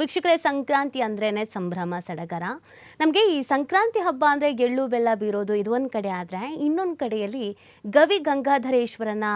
ವೀಕ್ಷಕರೇ, ಸಂಕ್ರಾಂತಿ ಅಂದ್ರೇನೆ ಸಂಭ್ರಮ, ಸಡಗರ. ನಮಗೆ ಈ ಸಂಕ್ರಾಂತಿ ಹಬ್ಬ ಅಂದರೆ ಎಳ್ಳು, ಬೆಲ್ಲ ಬೀರೋದು ಇದು ಒಂದು ಕಡೆ ಆದರೆ ಇನ್ನೊಂದು ಕಡೆಯಲ್ಲಿ ಗವಿ ಗಂಗಾಧರೇಶ್ವರನ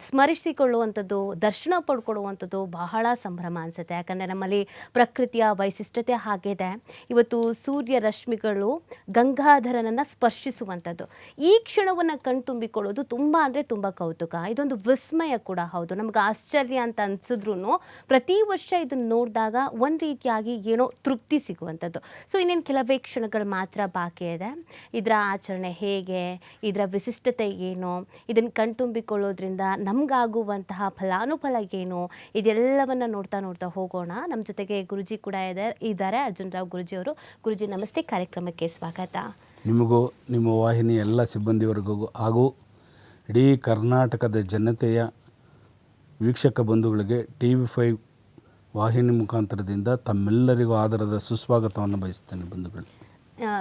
ಸ್ಮರಿಸಿಕೊಳ್ಳುವಂಥದ್ದು, ದರ್ಶನ ಪಡ್ಕೊಳ್ಳುವಂಥದ್ದು ಬಹಳ ಸಂಭ್ರಮ ಅನಿಸುತ್ತೆ. ಯಾಕಂದರೆ ನಮ್ಮಲ್ಲಿ ಪ್ರಕೃತಿಯ ವೈಶಿಷ್ಟ್ಯತೆ ಹಾಗಿದೆ. ಇವತ್ತು ಸೂರ್ಯ ರಶ್ಮಿಗಳು ಗಂಗಾಧರನನ್ನು ಸ್ಪರ್ಶಿಸುವಂಥದ್ದು. ಈ ಕ್ಷಣವನ್ನು ಕಣ್ತುಂಬಿಕೊಳ್ಳೋದು ತುಂಬ ಅಂದರೆ ತುಂಬ ಕೌತುಕ. ಇದೊಂದು ವಿಸ್ಮಯ ಕೂಡ ಹೌದು. ನಮ್ಗೆ ಆಶ್ಚರ್ಯ ಅಂತ ಅನ್ಸಿದ್ರು ಪ್ರತಿ ವರ್ಷ ಇದನ್ನು ನೋಡಿದಾಗ ಒಂದು ರೀತಿಯಾಗಿ ಏನೋ ತೃಪ್ತಿ ಸಿಗುವಂಥದ್ದು. ಸೊ ಇನ್ನೇನು ಕೆಲವೇ ಕ್ಷಣಗಳು ಮಾತ್ರ ಬಾಕಿ ಇದೆ. ಇದರ ಆಚರಣೆ ಹೇಗೆ? ಇದರ ವಿಶಿಷ್ಟತೆ ಏನು? ಇದನ್ನು ಕಣ್ತುಂಬಿಕೊಳ್ಳೋದ್ರಿಂದ ನಮಗಾಗುವಂತಹ ಫಲಾನುಫಲ ಏನು? ಇದೆಲ್ಲವನ್ನು ನೋಡ್ತಾ ನೋಡ್ತಾ ಹೋಗೋಣ. ನಮ್ಮ ಜೊತೆಗೆ ಗುರುಜಿ ಕೂಡ ಇದೆ, ಇದ್ದಾರೆ. ಅರ್ಜುನ್ ರಾವ್ ಗುರುಜಿ ಅವರು. ಗುರುಜಿ, ನಮಸ್ತೆ. ಕಾರ್ಯಕ್ರಮಕ್ಕೆ ಸ್ವಾಗತ. ನಿಮಗೂ, ನಿಮ್ಮ ವಾಹಿನಿ ಎಲ್ಲ ಸಿಬ್ಬಂದಿವರೆಗೂ ಹಾಗೂ ಇಡೀ ಕರ್ನಾಟಕದ ಜನತೆಯ ವೀಕ್ಷಕ ಬಂಧುಗಳಿಗೆ ಟಿ ವಿ ಫೈವ್ ವಾಹಿನಿ ಮುಖಾಂತರದಿಂದ ತಮ್ಮೆಲ್ಲರಿಗೂ ಆದರದ ಸುಸ್ವಾಗತವನ್ನು ಬಯಸ್ತೇನೆ ಬಂಧುಗಳು.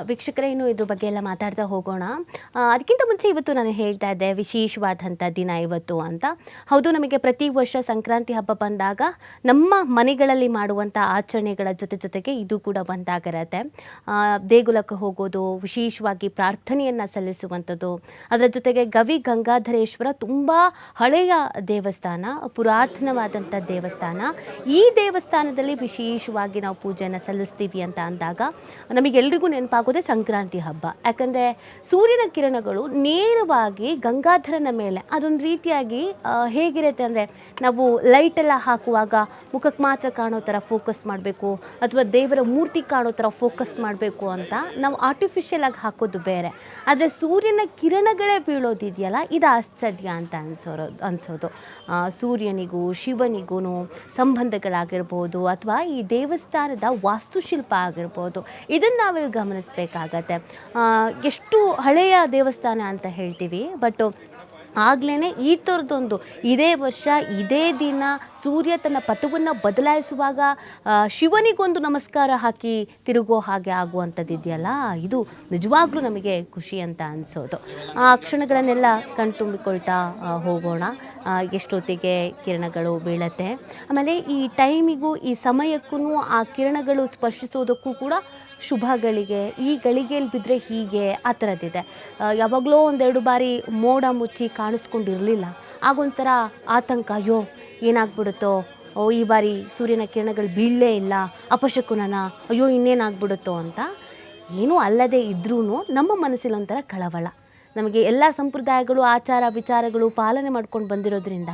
ವೀಕ್ಷಕರೇ, ಇನ್ನು ಇದ್ರ ಬಗ್ಗೆ ಎಲ್ಲ ಮಾತಾಡ್ತಾ ಹೋಗೋಣ. ಅದಕ್ಕಿಂತ ಮುಂಚೆ ಇವತ್ತು ನಾನು ಹೇಳ್ತಾ ಇದ್ದೆ ವಿಶೇಷವಾದಂಥ ದಿನ ಇವತ್ತು ಅಂತ. ಹೌದು, ನಮಗೆ ಪ್ರತಿ ವರ್ಷ ಸಂಕ್ರಾಂತಿ ಹಬ್ಬ ಬಂದಾಗ ನಮ್ಮ ಮನೆಗಳಲ್ಲಿ ಮಾಡುವಂಥ ಆಚರಣೆಗಳ ಜೊತೆ ಜೊತೆಗೆ ಇದು ಕೂಡ ಒಂದಾಗಿರತ್ತೆ. ದೇಗುಲಕ್ಕೆ ಹೋಗೋದು, ವಿಶೇಷವಾಗಿ ಪ್ರಾರ್ಥನೆಯನ್ನು ಸಲ್ಲಿಸುವಂಥದ್ದು. ಅದರ ಜೊತೆಗೆ ಗವಿ ಗಂಗಾಧರೇಶ್ವರ ತುಂಬ ಹಳೆಯ ದೇವಸ್ಥಾನ ಪುರಾತನವಾದಂಥ ದೇವಸ್ಥಾನ. ಈ ದೇವಸ್ಥಾನದಲ್ಲಿ ವಿಶೇಷವಾಗಿ ನಾವು ಪೂಜೆಯನ್ನು ಸಲ್ಲಿಸ್ತೀವಿ ಅಂತ ಅಂದಾಗ ನಮಗೆಲ್ರಿಗೂ ನೆನಪಾಗೋದೇ ಸಂಕ್ರಾಂತಿ ಹಬ್ಬ. ಯಾಕಂದರೆ ಸೂರ್ಯನ ಕಿರಣಗಳು ನೇರವಾಗಿ ಗಂಗಾಧರನ ಮೇಲೆ ಅದೊಂದು ರೀತಿಯಾಗಿ ಹೇಗಿರುತ್ತೆ ಅಂದರೆ ನಾವು ಲೈಟೆಲ್ಲ ಹಾಕುವಾಗ ಮುಖಕ್ಕೆ ಮಾತ್ರ ಕಾಣೋ ಥರ ಫೋಕಸ್ ಮಾಡಬೇಕು, ಅಥವಾ ದೇವರ ಮೂರ್ತಿ ಕಾಣೋ ಥರ ಫೋಕಸ್ ಮಾಡಬೇಕು ಅಂತ ನಾವು ಆರ್ಟಿಫಿಷಿಯಲ್ ಆಗಿ ಹಾಕೋದು ಬೇರೆ. ಆದರೆ ಸೂರ್ಯನ ಕಿರಣಗಳೇ ಬೀಳೋದಿದೆಯಲ್ಲ, ಇದು ಆಶ್ಚರ್ಯ ಅಂತ ಅನ್ಸೋರೋ, ಅನ್ಸೋದು. ಸೂರ್ಯನಿಗೂ ಶಿವನಿಗೂ ಸಂಬಂಧಗಳಾಗಿರ್ಬೋದು, ಅಥವಾ ಈ ದೇವಸ್ಥಾನದ ವಾಸ್ತುಶಿಲ್ಪ ಆಗಿರ್ಬೋದು, ಇದನ್ನು ನಾವಿಲ್ಲಿ ಗಮನಿಸಬೇಕಾಗತ್ತೆ ಎಷ್ಟು ಹಳೆಯ ದೇವಸ್ಥಾನ ಅಂತ ಹೇಳ್ತೀವಿ ಬಟ್ ಆಗ್ಲೇ ಈ ಥರದೊಂದು ಇದೇ ವರ್ಷ, ಇದೇ ದಿನ ಸೂರ್ಯ ತನ್ನ ಪಥವನ್ನು ಬದಲಾಯಿಸುವಾಗ ಶಿವನಿಗೊಂದು ನಮಸ್ಕಾರ ಹಾಕಿ ತಿರುಗೋ ಹಾಗೆ ಆಗುವಂಥದ್ದು ಇದೆಯಲ್ಲ? ಇದು ನಿಜವಾಗ್ಲೂ ನಮಗೆ ಖುಷಿ ಅಂತ ಅನಿಸೋದು. ಆ ಕ್ಷಣಗಳನ್ನೆಲ್ಲ ಕಣ್ತುಂಬಿಕೊಳ್ತಾ ಹೋಗೋಣ. ಎಷ್ಟೊತ್ತಿಗೆ ಕಿರಣಗಳು ಬೀಳತ್ತೆ. ಆಮೇಲೆ ಈ ಟೈಮಿಗೂ ಈ ಸಮಯಕ್ಕೂ ಆ ಕಿರಣಗಳು ಸ್ಪರ್ಶಿಸೋದಕ್ಕೂ ಕೂಡ ಶುಭಗಳಿಗೆ, ಈ ಗಳಿಗೆಯಲ್ಲಿ ಬಿದ್ದರೆ ಹೀಗೆ ಆ ಥರದ್ದಿದೆ. ಯಾವಾಗಲೋ ಒಂದೆರಡು ಬಾರಿ ಮೋಡ ಮುಚ್ಚಿ ಕಾಣಿಸ್ಕೊಂಡಿರಲಿಲ್ಲ. ಆಗೊಂಥರ ಆತಂಕ, ಅಯ್ಯೋ, ಏನಾಗ್ಬಿಡುತ್ತೋ? ಓ, ಈ ಬಾರಿ ಸೂರ್ಯನ ಕಿರಣಗಳು ಬೀಳಲೇ ಇಲ್ಲ, ಅಪಶಕುನನ, ಅಯ್ಯೋ, ಇನ್ನೇನಾಗ್ಬಿಡುತ್ತೋ ಅಂತ? ಏನೂ ಅಲ್ಲದೆ ಇದ್ರೂ ನಮ್ಮ ಮನಸ್ಸಲ್ಲಿ ಒಂಥರ ಕಳವಳ. ನಮಗೆ ಎಲ್ಲ ಸಂಪ್ರದಾಯಗಳು, ಆಚಾರ ವಿಚಾರಗಳು ಪಾಲನೆ ಮಾಡ್ಕೊಂಡು ಬಂದಿರೋದ್ರಿಂದ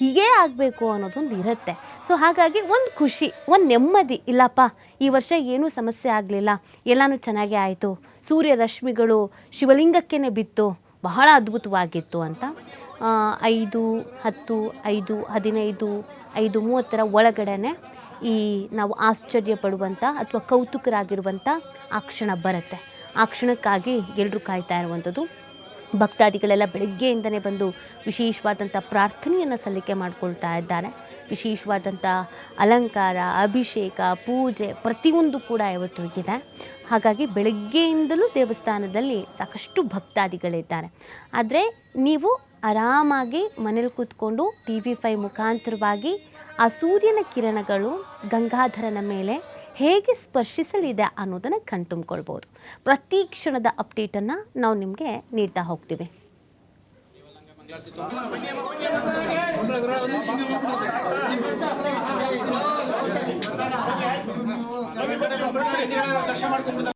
ಹೀಗೇ ಆಗಬೇಕು ಅನ್ನೋದೊಂದು ಇರುತ್ತೆ. ಸೊ ಹಾಗಾಗಿ ಒಂದು ಖುಷಿ, ಒಂದು ನೆಮ್ಮದಿ, ಇಲ್ಲಪ್ಪ, ಈ ವರ್ಷ ಏನೂ ಸಮಸ್ಯೆ ಆಗಲಿಲ್ಲ. ಎಲ್ಲನೂ ಚೆನ್ನಾಗೇ ಆಯಿತು. ಸೂರ್ಯ ರಶ್ಮಿಗಳು ಶಿವಲಿಂಗಕ್ಕೇ ಬಿತ್ತು. ಬಹಳ ಅದ್ಭುತವಾಗಿತ್ತು ಅಂತ. ಐದು, ಹತ್ತು, ಐದು, ಹದಿನೈದು, ಐದು, ಮೂವತ್ತರ ಒಳಗಡೆ ಈ ನಾವು ಆಶ್ಚರ್ಯ ಪಡುವಂಥ ಅಥವಾ ಕೌತುಕರಾಗಿರುವಂಥ ಆ ಕ್ಷಣ ಬರುತ್ತೆ. ಆ ಕ್ಷಣಕ್ಕಾಗಿ ಎಲ್ಲರೂ ಕಾಯ್ತಾ ಇರುವಂಥದ್ದು. ಭಕ್ತಾದಿಗಳೆಲ್ಲ ಬೆಳಗ್ಗೆಯಿಂದನೇ ಬಂದು ವಿಶೇಷವಾದಂಥ ಪ್ರಾರ್ಥನೆಯನ್ನು ಸಲ್ಲಿಕೆ ಮಾಡಿಕೊಳ್ತಾ ಇದ್ದಾರೆ. ವಿಶೇಷವಾದಂಥ ಅಲಂಕಾರ, ಅಭಿಷೇಕ, ಪೂಜೆ ಪ್ರತಿಯೊಂದು ಕೂಡ ಇವತ್ತು ಇದೆ. ಹಾಗಾಗಿ ಬೆಳಗ್ಗೆಯಿಂದಲೂ ದೇವಸ್ಥಾನದಲ್ಲಿ ಸಾಕಷ್ಟು ಭಕ್ತಾದಿಗಳಿದ್ದಾರೆ. ಆದರೆ ನೀವು ಆರಾಮಾಗಿ ಮನೇಲಿ ಕೂತ್ಕೊಂಡು ಟಿ ವಿ ಫೈ ಮುಖಾಂತರವಾಗಿ ಆ ಸೂರ್ಯನ ಕಿರಣಗಳು ಗಂಗಾಧರನ ಮೇಲೆ ಹೇಗೆ ಸ್ಪರ್ಶಿಸಲಿದೆ ಅನ್ನೋದನ್ನು ಕಣ್ತುಂಬ್ಕೊಳ್ಬೋದು. ಪ್ರತಿ ಕ್ಷಣದ ಅಪ್ಡೇಟನ್ನು ನಾವು ನಿಮಗೆ ನೀಡ್ತಾ ಹೋಗ್ತೀವಿ. ಪಾರ್ವತಿ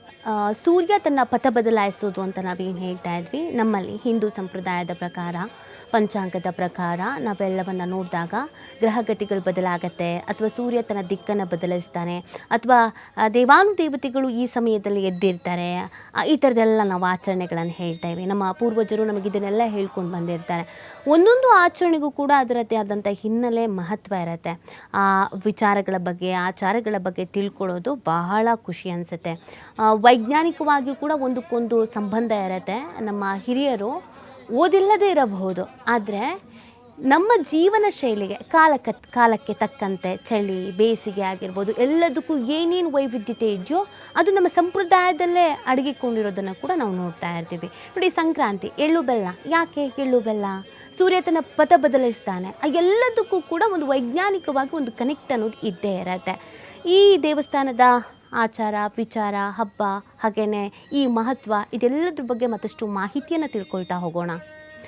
ಸೂರ್ಯ ತನ್ನ ಪಥ ಬದಲಾಯಿಸೋದು ಅಂತ ನಾವೇನು ಹೇಳ್ತಾ ಇದ್ವಿ? ನಮ್ಮಲ್ಲಿ ಹಿಂದೂ ಸಂಪ್ರದಾಯದ ಪ್ರಕಾರ, ಪಂಚಾಂಗದ ಪ್ರಕಾರ ನಾವೆಲ್ಲವನ್ನು ನೋಡಿದಾಗ ಗ್ರಹಗತಿಗಳು ಬದಲಾಗತ್ತೆ, ಅಥವಾ ಸೂರ್ಯ ತನ್ನ ದಿಕ್ಕನ್ನು ಬದಲಿಸ್ತಾನೆ ಅಥವಾ ದೇವಾನುದೇವತೆಗಳು ಈ ಸಮಯದಲ್ಲಿ ಎದ್ದಿರ್ತಾರೆ ಈ ಥರದ್ದೆಲ್ಲ ನಾವು ಆಚರಣೆಗಳನ್ನು ಹೇಳ್ತಾ ಇವೆ ನಮ್ಮ ಪೂರ್ವಜರು ನಮಗೆ ಇದನ್ನೆಲ್ಲ ಹೇಳ್ಕೊಂಡು ಬಂದಿರ್ತಾರೆ. ಒಂದೊಂದು ಆಚರಣೆಗೂ ಕೂಡ ಅದರದ್ದೇ ಆದಂಥ ಹಿನ್ನೆಲೆ ಮಹತ್ವ ಇರುತ್ತೆ. ಆ, ವಿಚಾರಗಳ ಬಗ್ಗೆ, ಆಚಾರಗಳ ಬಗ್ಗೆ ತಿಳ್ಕೊಳ್ಳೋದು ಬಹಳ ಖುಷಿ ಅನಿಸುತ್ತೆ. ವೈಜ್ಞಾನಿಕವಾಗಿಯೂ ಕೂಡ ಒಂದಕ್ಕೊಂದು ಸಂಬಂಧ ಇರತ್ತೆ. ನಮ್ಮ ಹಿರಿಯರು ಓದಿಲ್ಲದೆ ಇರಬಹುದು. ಆದರೆ ನಮ್ಮ ಜೀವನ ಶೈಲಿಗೆ ಕಾಲಕ್ಕೆ ಕಾಲಕ್ಕೆ ತಕ್ಕಂತೆ ಚಳಿ, ಬೇಸಿಗೆ ಆಗಿರ್ಬೋದು, ಎಲ್ಲದಕ್ಕೂ ಏನೇನು ವೈವಿಧ್ಯತೆ ಇದೆಯೋ ಅದು ನಮ್ಮ ಸಂಪ್ರದಾಯದಲ್ಲೇ ಅಡಗಿಕೊಂಡಿರೋದನ್ನು ಕೂಡ ನಾವು ನೋಡ್ತಾ ಇರ್ತೀವಿ. ನೋಡಿ, ಸಂಕ್ರಾಂತಿ, ಎಳ್ಳು ಬೆಲ್ಲ. ಯಾಕೆ ಎಳ್ಳು ಬೆಲ್ಲ? ಸೂರ್ಯ ತನ್ನ ಪಥ ಬದಲಿಸ್ತಾನೆ. ಆ ಎಲ್ಲದಕ್ಕೂ ಕೂಡ ಒಂದು ವೈಜ್ಞಾನಿಕವಾಗಿ ಒಂದು ಕನೆಕ್ಟ್ ಅನ್ನೋದು ಇದ್ದೇ ಇರತ್ತೆ. ಈ ದೇವಸ್ಥಾನದ ಆಚಾರ ವಿಚಾರ ಹಬ್ಬ ಹಾಗೆಯೇ ಈ ಮಹತ್ವ ಇದೆಲ್ಲದ್ರ ಬಗ್ಗೆ ಮತ್ತಷ್ಟು ಮಾಹಿತಿಯನ್ನು ತಿಳ್ಕೊಳ್ತಾ ಹೋಗೋಣ.